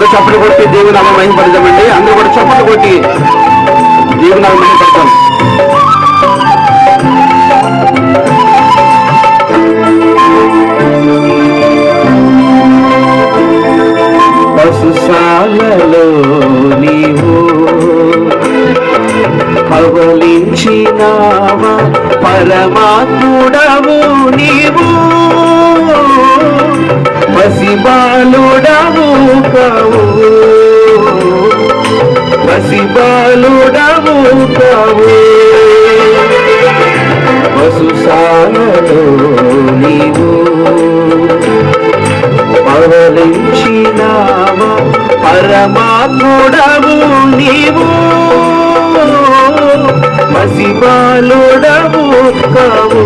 అందరూ చప్పట్లు కొట్టి నామం మహిమపడదామండి అందరూ కూడా చప్పట్లు కొట్టి దేవుని నామం మహిమపడతాం పశుశాలలో నీవు పవలించినావా పరమాత్ముడవు. పసిబాలుడవు కవు. పసిబాలుడవు కవు. పశుశాలలో నీవు పవలించినావా పరమాత్ముడవు నీవు. పసిబాలుడవు కవు.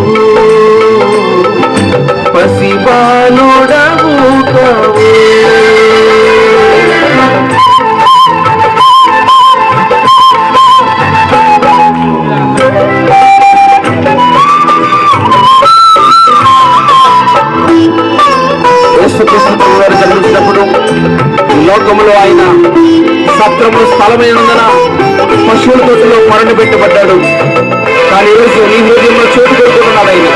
పసిబాలుడ లోకములో ఆయన సత్రములు స్థలమైనందున పశువుల తొట్టులో మరణ పెట్టబడ్డాడు. కానీ ఈరోజు నీ హృదయంలో చోటు పెట్టుకున్నాడు ఆయన.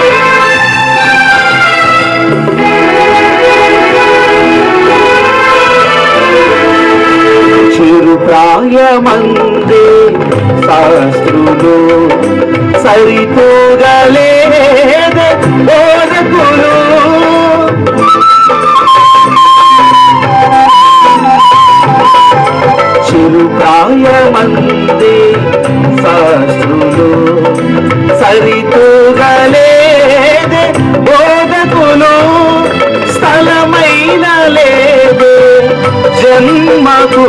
సరితూగలేదే బోధకులు స్థలమైన లేదే జన్మకు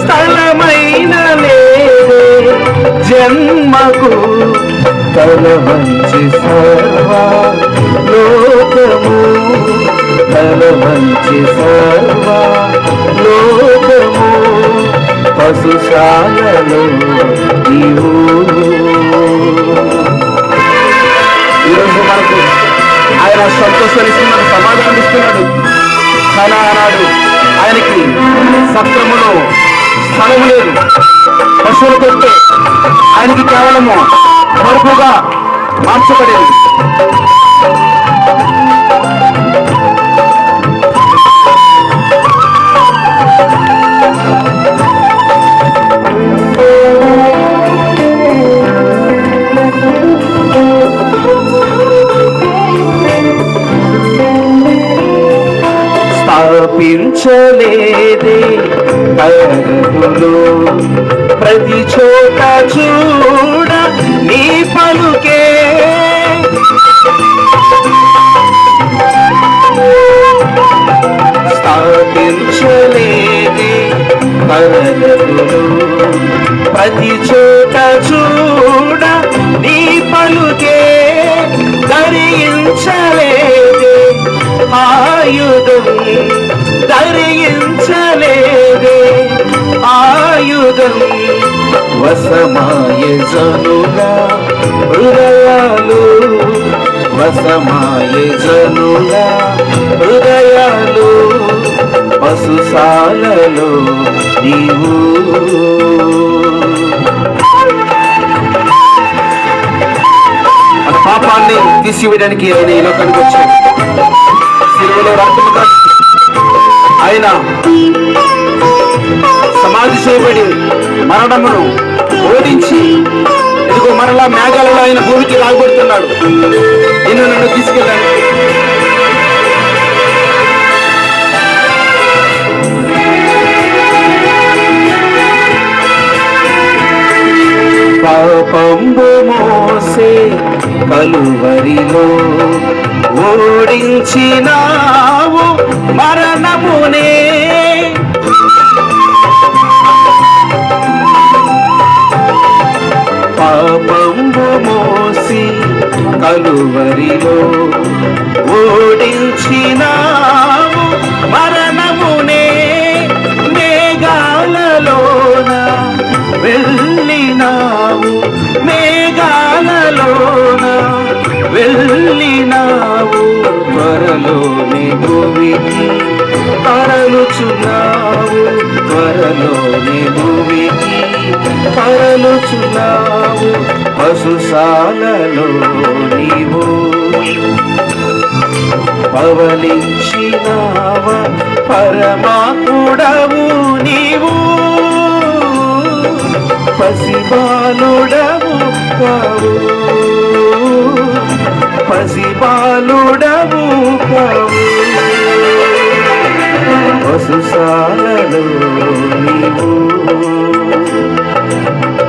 స్థలమైన లేదే జన్మకు తల మంచి సర్వ లోకము తల మంచి సర్వ లోకము పశుశాలలో ఊరు ఈరోజు మనకు ఆయన సంతోషాలు సమాధానం ఇస్తున్నాడు కానీ ఆనాడు ఆయనకి సత్రములో స్థలము లేదు. పశువులు కొట్టే ఆయనకి కేవలము మరుపుగా మార్చబడేది. స్థాపించలేదే తరగతులు ప్రతి చోట చూడ నీ పలుకే. స్థాపించలేదే తరగతులు ప్రతి చోట చూడ నీ పలుకే. ధరించలేదే ఆయుధం ధరించలేదే. ఆయుధం వసమాయ జనుల హృదయాలు వసమాయ జనుల హృదయాలు పశుశాలలో నీవు. పాపాన్ని తీసివేయడానికి ఆయన ఈ లోకానికి వచ్చాడు. సిలువలో రక్తము ఆయన సమాధి చేయబడి మరణమును ఓడించి ఇదిగో మరలా మేఘాలలో ఆయన భూమికి లాగబడుతున్నాడు. నిన్ను మోసే కలువరిలో ఓడించినావు మరణమునే. పాపంబు మోసి కలువరిలో ఓడించినా ఉన్నావు త్వరలోనే భూమికి పరలుచున్నావు త్వరలోనే భూమికి పరలుచున్నావు పశుశాలలో నీవు పవలించినావ. పరమాత్ముడవు నీవు. పసిబాలుడవు కావు. పసిబాలుడవు కావు. పశుశాలలో నీవు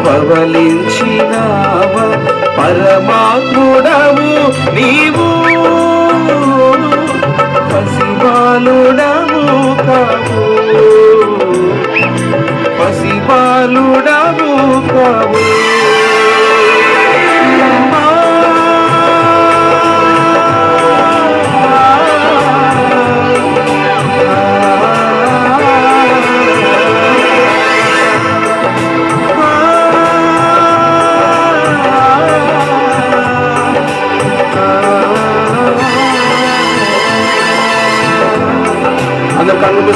పవలించినావ పరమాత్ముడవు నీవు. పసిబాలుడవు కావు. పసిబాలుడవు కావు.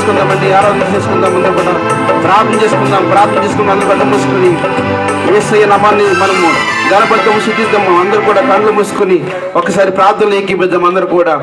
చేసుకుందామండి ఆరాధన చేసుకుందాం అందరూ కూడా ప్రార్థన చేసుకుందాం ప్రార్థన చేసుకుందాం అందరూ కళ్ళు మూసుకొని ఏసయ్య నామాన్ని మనము గణపతిము శుద్ధిద్దాము అందరూ కూడా కళ్ళు మూసుకొని ఒకసారి ప్రార్థనలు ఎక్కిపిద్దాం అందరూ కూడా.